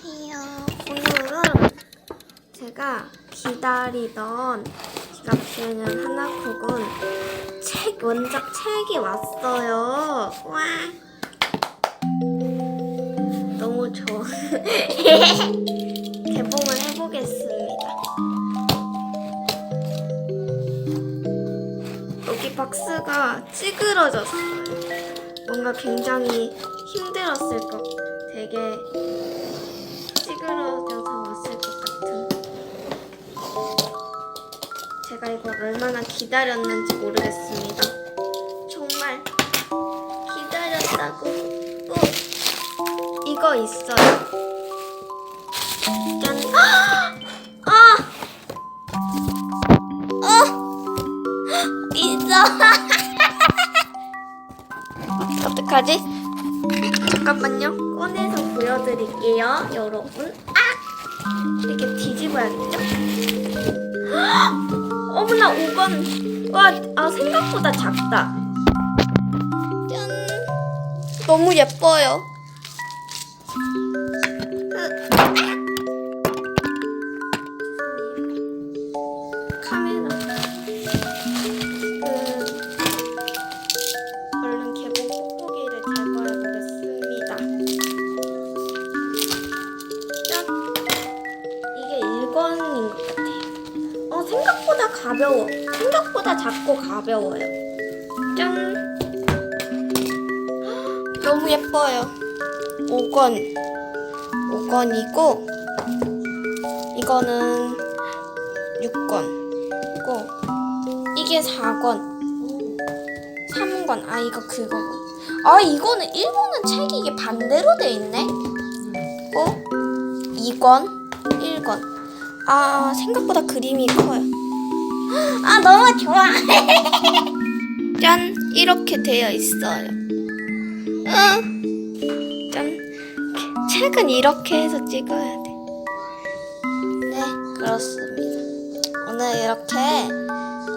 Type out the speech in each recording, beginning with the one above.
안녕하세요. 오늘은 제가 기다리던 지갑주는 하나국은 책 원작 책이 왔어요. 와. 너무 좋아. 개봉을 해보겠습니다. 여기 박스가 찌그러졌어요. 뭔가 굉장히 힘들었을 것, 되게 찌그러져서 왔을 것 같은. 제가 이걸 얼마나 기다렸는지 모르겠습니다. 정말 기다렸다고. 어, 이거 있어요. 짠. 아! 어! 있어. 어떡하지? 잠깐만요. 꺼내서 보여드릴게요, 여러분. 아! 이렇게 뒤집어야겠죠? 어머나, 5건. 와, 아, 생각보다 작다. 짠. 너무 예뻐요. 카메라. 가벼워. 생각보다 작고 가벼워요. 짠! 헉, 너무 예뻐요. 5권. 5권이고, 이거는 6권이고, 이게 4권. 3권. 아, 이거 그거군. 아, 이거는 일본은 책이 이게 반대로 돼 있네? 어? 2권, 1권. 아, 생각보다 그림이 커요. 아, 너무 좋아. 짠! 이렇게 되어 있어요. 응. 짠. 책은 이렇게 해서 찍어야 돼. 네, 그렇습니다. 오늘 이렇게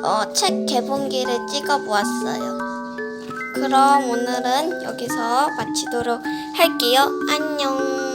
어, 책 개봉기를 찍어 보았어요. 그럼 오늘은 여기서 마치도록 할게요. 안녕.